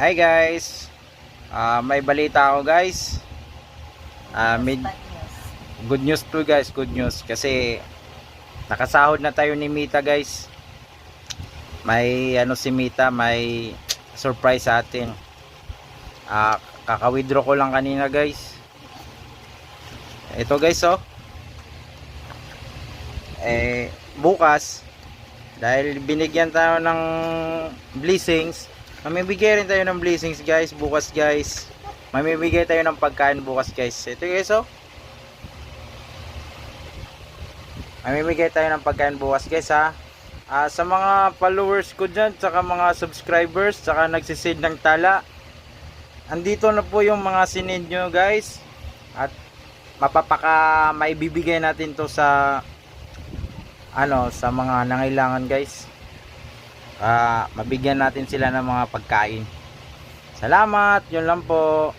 Hi guys. Ah, may balita ako guys. Ah, may good news to guys, good news kasi nakasahod na tayo ni Mita guys. May ano si Mita, may surprise sa atin. Ah, kaka-withdraw ko lang kanina guys. Ito guys oh. Eh bukas dahil binigyan tayo ng blessings mamibigay rin tayo ng blessings guys bukas guys. Mamibigay tayo ng pagkain bukas guys. Ito guys oh. Mamibigay tayo ng pagkain bukas guys ha. Ah, sa mga followers ko dyan tsaka mga subscribers tsaka nagsisid ng tala andito na po yung mga sinid nyo guys. At mapapaka maibibigay natin to sa ano sa mga nangailangan guys ah mabigyan natin sila ng mga pagkain. Salamat yun lang po